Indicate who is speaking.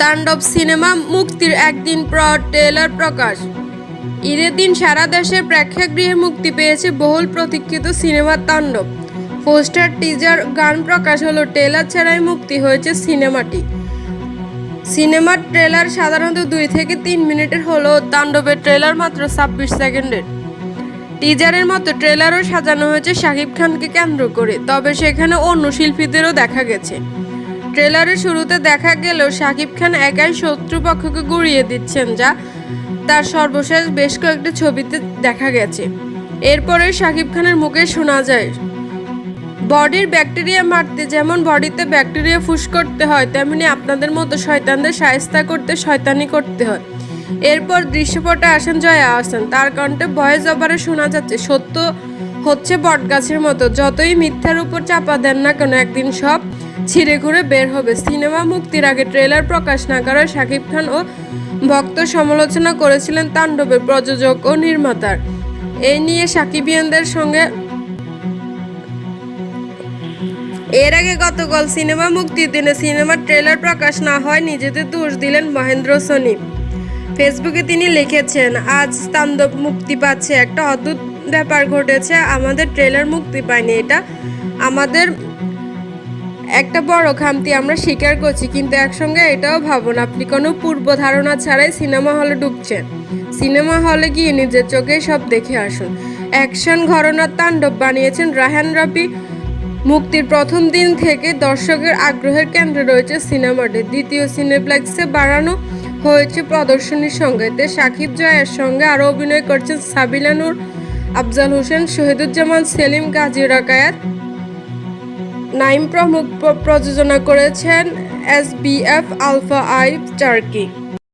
Speaker 1: তাণ্ডব সিনেমা মুক্তির একদিন পর ট্রেলার প্রকাশ। ঈদের দিন সারা দেশের প্রেক্ষাগৃহে মুক্তি পেয়েছে বহুল প্রতীক্ষিত সিনেমা তাণ্ডব। পোস্টার, টিজার, গান প্রকাশ হলো, ট্রেলার ছাড়াই মুক্তি হয়েছে সিনেমাটি। সিনেমার ট্রেলার সাধারণত দুই থেকে তিন মিনিটের হলেও তাণ্ডবের ট্রেলার মাত্র ছাব্বিশ সেকেন্ডের। টিজারের মতো ট্রেলারও সাজানো হয়েছে শাকিব খানকে কেন্দ্র করে, তবে সেখানে অন্য শিল্পীদেরও দেখা গেছে। ট্রেলারের শুরুতে দেখা গেলেও শাকিব খান একাই শত্রুপক্ষকে গুড়িয়ে দিচ্ছেন, যা তার সর্বশেষ বেশ কয়েকটি ছবিতে দেখা গেছে। এরপরে শাকিব খানের মুখে শোনা যায়, বডির ব্যাকটেরিয়া মারতে যেমন বডিতে ব্যাকটেরিয়া ফুস করতে হয়, তেমনি আপনাদের মতো শয়তানদের সায়স্তা করতে শয়তানি করতে হয়। এরপর দৃশ্যপটে আসেন জয়া আহসান তার কণ্ঠে ভয়েস ওভারে শোনা যাচ্ছে, সত্য হচ্ছে বটগাছের মতো, যতই মিথ্যার উপর চাপা দেন না কেন, একদিন সব ছিঁড়ে ঘুরে বের হবে। সিনেমা মুক্তির আগে ট্রেলার প্রকাশ না করায় শাকিব খান ও ভক্ত সমালোচনা করেছিলেন তাণ্ডবের প্রযোজক ও নির্মাতার। এই নিয়ে সাকিবিয়ানদের সঙ্গে এর আগে গতকাল সিনেমা মুক্তির দিনে সিনেমার ট্রেলার প্রকাশ না হয় নিজেদের দোষ দিলেন মহেন্দ্র সোনি। ফেসবুকে তিনি লিখেছেন, আজ তাণ্ডব মুক্তি পাচ্ছে। একটা অদ্ভুত ব্যাপার ঘটেছে। আমাদের ট্রেলার মুক্তি পায়নি। এটা আমাদের একটা বড় খামতি আমরা স্বীকার করছি, কিন্তু একসঙ্গে এটাও ভাবুন আপনি কোনো পূর্ব ধারণা ছাড়াই সিনেমা হলে ঢুকছেন। সিনেমা হলে গিয়ে নিজের চোখে সব দেখে আসুন। অ্যাকশন ঘরনার তাণ্ডব বানিয়েছেন রাহান রাবি মুক্তির প্রথম দিন থেকে দর্শকের আগ্রহের কেন্দ্রে রয়েছে সিনেমাটি। দ্বিতীয় সিনেপ্লেক্সে বাড়ানো হয়েছে প্রদর্শনীর সঙ্গে। এতে সাকিব জয়ের সঙ্গে আরও অভিনয় করছেন সাবিলা নূর, আফজাল হোসেন, শহীদুজ্জামান, সেলিম, গাজী রাকায়াত নাইম প্রমুখ প্রযোজনা করেছেন S B F alpha I Turkey.